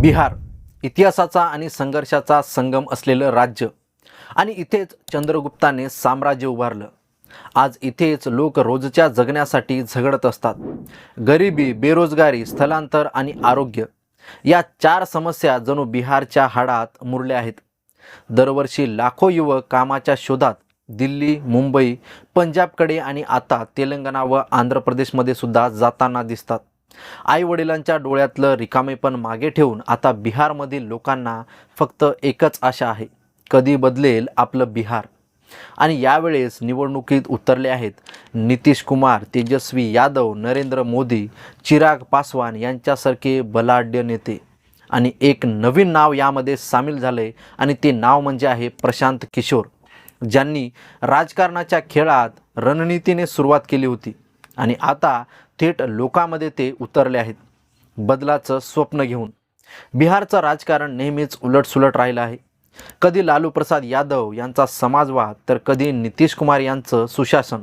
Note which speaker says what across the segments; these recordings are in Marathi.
Speaker 1: बिहार इतिहासाचा आणि संघर्षाचा संगम असलेलं राज्य. आणि इथेच चंद्रगुप्ताने साम्राज्य उभारलं. आज इथेच लोक रोजच्या जगण्यासाठी झगडत असतात. गरिबी बेरोजगारी स्थलांतर आणि आरोग्य या चार समस्या जणू बिहारच्या हाडात मुरल्या आहेत. दरवर्षी लाखो युवक कामाच्या शोधात दिल्ली मुंबई पंजाबकडे आणि आता तेलंगणा व आंध्र प्रदेशमध्ये सुद्धा जाताना दिसतात. आई वडिलांच्या डोळ्यातलं रिकामेपण मागे ठेवून आता बिहारमधील लोकांना फक्त एकच आशा आहे कधी बदलेल आपलं बिहार. आणि यावेळेस निवडणुकीत उतरले आहेत नितीश कुमार तेजस्वी यादव नरेंद्र मोदी चिराग पासवान यांच्यासारखे बलाढ्य नेते. आणि एक नवीन नाव यामध्ये सामील झाले आणि ते नाव म्हणजे आहे प्रशांत किशोर ज्यांनी राजकारणाच्या खेळात रणनीतीने सुरुवात केली होती. आणि आता थेट लोकामध्ये ते उतरले आहेत. बदलाचं स्वप्न घेऊन. बिहारचं राजकारण नेहमीच उलटसुलट राहिलं आहे. कधी लालू प्रसाद यादव यांचा समाजवाद तर कधी नितीश कुमार यांचं सुशासन.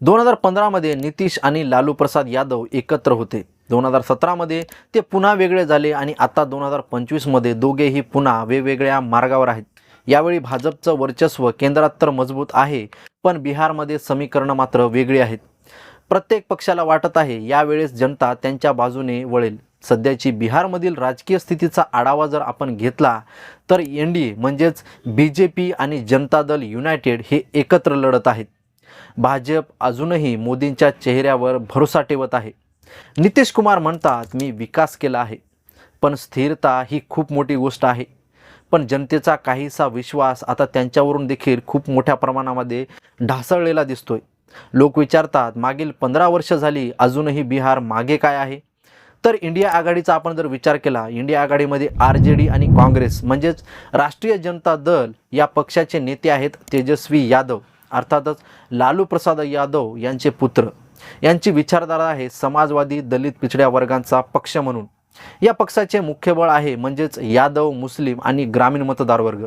Speaker 1: दोन हजार पंधरामध्ये नितीश आणि लालू प्रसाद यादव एकत्र होते. दोन हजार सतरामध्ये ते पुन्हा वेगळे झाले आणि आता दोन हजार पंचवीसमध्ये दोघेही पुन्हा वेगवेगळ्या मार्गावर आहेत. यावेळी भाजपचं वर्चस्व केंद्रात तर मजबूत आहे पण बिहारमध्ये समीकरणं मात्र वेगळी आहेत. प्रत्येक पक्षाला वाटत आहे यावेळेस जनता त्यांच्या बाजूने वळेल. सध्याची बिहारमधील राजकीय स्थितीचा आढावा जर आपण घेतला तर एन डी ए म्हणजेच बी जे पी आणि जनता दल युनायटेड हे एकत्र लढत आहेत. भाजप अजूनही मोदींच्या चेहऱ्यावर भरोसा ठेवत आहे. नितीश कुमार म्हणतात मी विकास केला आहे पण स्थिरता ही खूप मोठी गोष्ट आहे. पण जनतेचा काहीसा विश्वास आता त्यांच्यावरून देखील खूप मोठ्या प्रमाणामध्ये ढासळलेला दिसतोय. लोक विचारतात मागील पंधरा वर्ष झाली अजूनही बिहार मागे काय आहे? तर इंडिया आघाडीचा आपण जर विचार केला इंडिया आघाडीमध्ये आर जे डी आणि काँग्रेस म्हणजेच राष्ट्रीय जनता दल या पक्षाचे नेते आहेत तेजस्वी यादव अर्थातच लालू प्रसाद यादव यांचे पुत्र. यांची विचारधारा आहे समाजवादी दलित पिछड्या वर्गांचा पक्ष म्हणून. या पक्षाचे मुख्य बळ आहे म्हणजेच यादव मुस्लिम आणि ग्रामीण मतदार वर्ग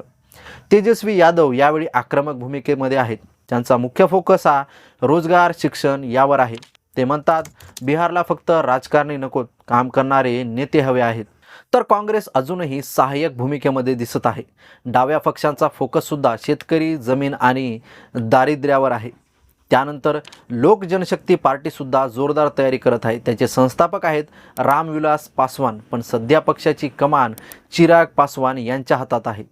Speaker 1: तेजस्वी यादव यावेळी आक्रमक भूमिकेमध्ये आहेत. त्यांचा मुख्य फोकस हा रोजगार शिक्षण यावर आहे. ते म्हणतात बिहारला फक्त राजकारणी नकोत काम करणारे नेते हवे आहेत. तर काँग्रेस अजूनही सहाय्यक भूमिकेमध्ये दिसत आहे. डाव्या पक्षांचा फोकससुद्धा शेतकरी जमीन आणि दारिद्र्यावर आहे. त्यानंतर लोक जनशक्ती पार्टीसुद्धा जोरदार तयारी करत आहे. त्याचे संस्थापक आहेत रामविलास पासवान पण सध्या पक्षाची कमान चिराग पासवान यांच्या हातात आहे.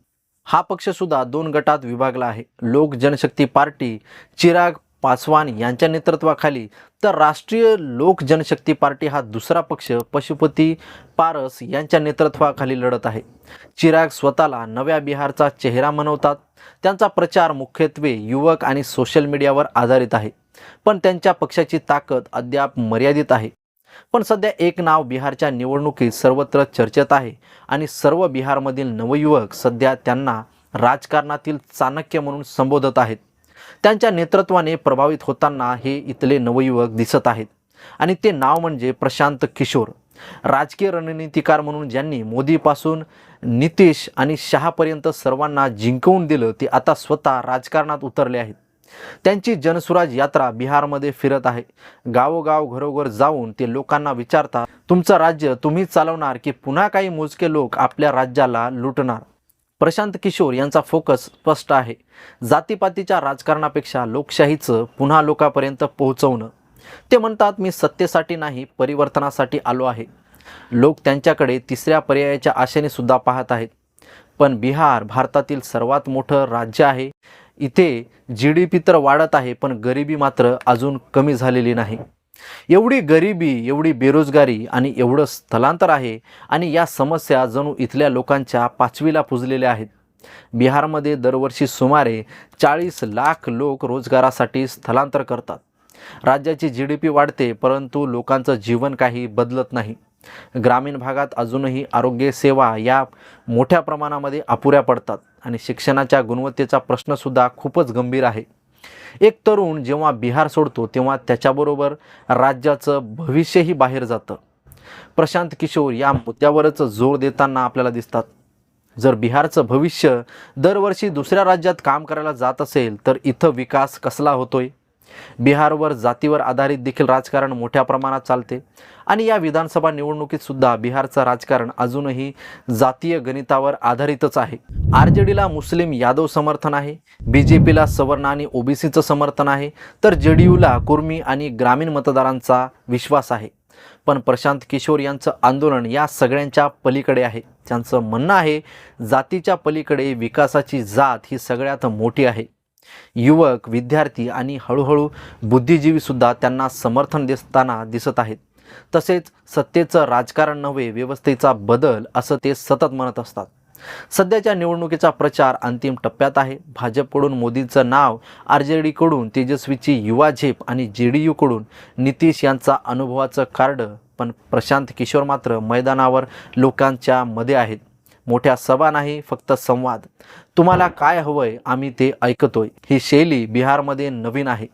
Speaker 1: हा पक्षसुद्धा दोन गटात विभागला आहे. लोक जनशक्ती पार्टी चिराग पासवान यांच्या नेतृत्वाखाली. तर राष्ट्रीय लोक जनशक्ती पार्टी हा दुसरा पक्ष पशुपती पारस यांच्या नेतृत्वाखाली लढत आहे. चिराग स्वतःला नव्या बिहारचा चेहरा म्हणवतात त्यांचा प्रचार मुख्यत्वे युवक आणि सोशल मीडियावर आधारित आहे. पण त्यांच्या पक्षाची ताकद अद्याप मर्यादित आहे. पण सध्या एक नाव बिहारच्या निवडणुकीत सर्वत्र चर्चेत आहे आणि सर्व बिहारमधील नवयुवक सध्या त्यांना राजकारणातील चाणक्य म्हणून संबोधत आहेत. त्यांच्या नेतृत्वाने प्रभावित होताना हे इथले नवयुवक दिसत आहेत. आणि ते नाव म्हणजे प्रशांत किशोर राजकीय रणनीतिकार म्हणून ज्यांनी मोदीपासून नितीश आणि शहापर्यंत सर्वांना जिंकवून दिलं ते आता स्वतः राजकारणात उतरले आहेत. त्यांची जनसुराज यात्रा बिहारमध्ये फिरत आहे. गावोगाव घरोघर जाऊन ते लोकांना विचारतात तुमचं राज्य तुम्हीच चालवणार की पुन्हा काही मोजके लोक आपल्या राज्याला लुटणार? प्रशांत किशोर यांचा फोकस स्पष्ट आहे. जातीपातीच्या राजकारणापेक्षा लोकशाहीचं पुन्हा लोकांपर्यंत पोहोचवणं. ते म्हणतात मी सत्तेसाठी नाही परिवर्तनासाठी आलो आहे. लोक त्यांच्याकडे तिसऱ्या पर्यायाच्या आशेने सुद्धा पाहत आहेत. पण बिहार भारतातील सर्वात मोठं राज्य आहे. इथे जी डी पी तर वाढत आहे पण गरिबी मात्र अजून कमी झालेली नाही. एवढी गरिबी एवढी बेरोजगारी आणि एवढं स्थलांतर आहे आणि या समस्या जणू इथल्या लोकांच्या पाचवीला पुजलेल्या आहेत. बिहारमध्ये दरवर्षी सुमारे चाळीस लाख लोक रोजगारासाठी स्थलांतर करतात. राज्याची जी डी पी वाढते परंतु लोकांचं जीवन काही बदलत नाही. ग्रामीण भागात अजूनही आरोग्यसेवा या मोठ्या प्रमाणामध्ये अपुऱ्या पडतात. आणि शिक्षणाच्या गुणवत्तेचा प्रश्नसुद्धा खूपच गंभीर आहे. एक तरुण जेव्हा बिहार सोडतो तेव्हा त्याच्याबरोबर राज्याचं भविष्यही बाहेर जातं. प्रशांत किशोर या मुद्द्यावरच जोर देताना आपल्याला दिसतात. जर बिहारचं भविष्य दरवर्षी दुसऱ्या राज्यात काम करायला जात असेल तर इथं विकास कसला होतोय? बिहारवर जातीवर आधारित देखील राजकारण मोठ्या प्रमाणात चालते. आणि या विधानसभा निवडणुकीत सुद्धा बिहारचं राजकारण अजूनही जातीय गणितावर आधारितच आहे. आर जे डीला मुस्लिम यादव समर्थन आहे. बी जे पीला सवर्ण आणि ओबीसीचं समर्थन आहे. तर जे डी यूला कुर्मी आणि ग्रामीण मतदारांचा विश्वास आहे. पण प्रशांत किशोर यांचं आंदोलन या सगळ्यांच्या पलीकडे आहे. त्यांचं म्हणणं आहे जातीच्या पलीकडे विकासाची जात ही सगळ्यात मोठी आहे. युवक विद्यार्थी आणि हळूहळू बुद्धिजीवीसुद्धा त्यांना समर्थन दिसताना दिसत आहेत. तसेच सत्तेचं राजकारण नव्हे व्यवस्थेचा बदल असं ते सतत म्हणत असतात. सध्याच्या निवडणुकीचा प्रचार अंतिम टप्प्यात आहे. भाजपकडून मोदींचं नाव आर जे डीकडून तेजस्वीची युवा झेप आणि जे डी यूकडून नितीश यांचा अनुभवाचं कार्ड पण प्रशांत किशोर मात्र मैदानावर लोकांच्या मध्ये आहेत. मोठ्या सभा नाही फक्त संवाद. तुम्हाला काय हवंय आम्ही ते ऐकतोय. ही शैली बिहारमध्ये नवीन आहे.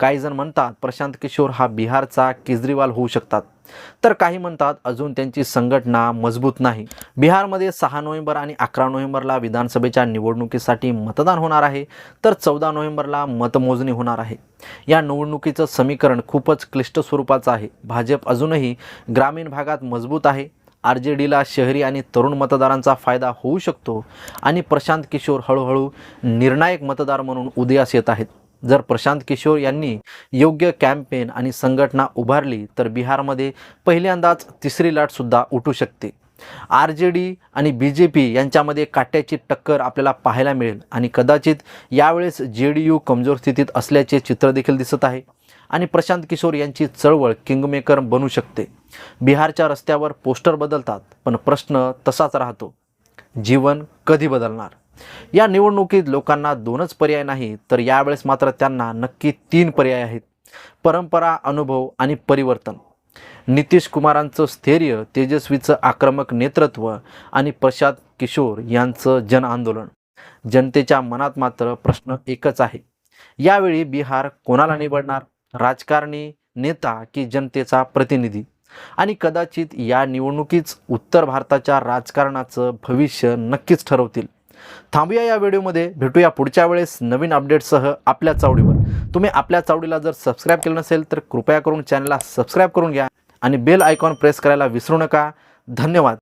Speaker 1: काही जण म्हणतात प्रशांत किशोर हा बिहारचा केजरीवाल होऊ शकतात. तर काही म्हणतात अजून त्यांची संघटना मजबूत नाही. बिहारमध्ये सहा नोव्हेंबर आणि अकरा नोव्हेंबरला विधानसभेच्या निवडणुकीसाठी मतदान होणार आहे. तर चौदा नोव्हेंबरला मतमोजणी होणार आहे. या निवडणुकीचं समीकरण खूपच क्लिष्ट स्वरूपाचं आहे. भाजप अजूनही ग्रामीण भागात मजबूत आहे. आर जे डीला शहरी आणि तरुण मतदारांचा फायदा होऊ शकतो आणि प्रशांत किशोर हळूहळू निर्णायक मतदार म्हणून उदयास येत आहेत. जर प्रशांत किशोर यांनी योग्य कॅम्पेन आणि संघटना उभारली तर बिहारमध्ये पहिल्यांदाच तिसरी लाटसुद्धा उठू शकते. आर जे डी आणि बी जे पी यांच्यामध्ये काट्याची टक्कर आपल्याला पाहायला मिळेल आणि कदाचित यावेळेस जे डी यू कमजोर स्थितीत असल्याचे चित्र देखील दिसत आहे. आणि प्रशांत किशोर यांची चळवळ किंगमेकर बनू शकते. बिहारच्या रस्त्यावर पोस्टर बदलतात पण प्रश्न तसाच राहतो. जीवन कधी बदलणार? या निवडणुकीत लोकांना दोनच पर्याय नाही तर यावेळेस मात्र त्यांना नक्की तीन पर्याय आहेत. परंपरा अनुभव आणि परिवर्तन. नितीश कुमारांचं स्थैर्य तेजस्वीचं आक्रमक नेतृत्व आणि प्रशांत किशोर यांचं जन आंदोलन. जनतेच्या मनात मात्र प्रश्न एकच आहे. यावेळी बिहार कोणाला निवडणार? राजकारणी नेता की जनतेचा प्रतिनिधी. आणि कदाचित या निवडणुकीच उत्तर भारताच्या राजकारणाचं भविष्य नक्कीच ठरवतील. थांबूया या व्हिडिओमध्ये. भेटूया पुढच्या वेळेस नवीन अपडेटसह आपल्या चावडीवर. तुम्ही आपल्या चावडीला जर सबस्क्राईब केलं नसेल तर कृपया करून चॅनलला सबस्क्राईब करून घ्या. आणि बेल आयकॉन प्रेस करायला विसरू नका. धन्यवाद.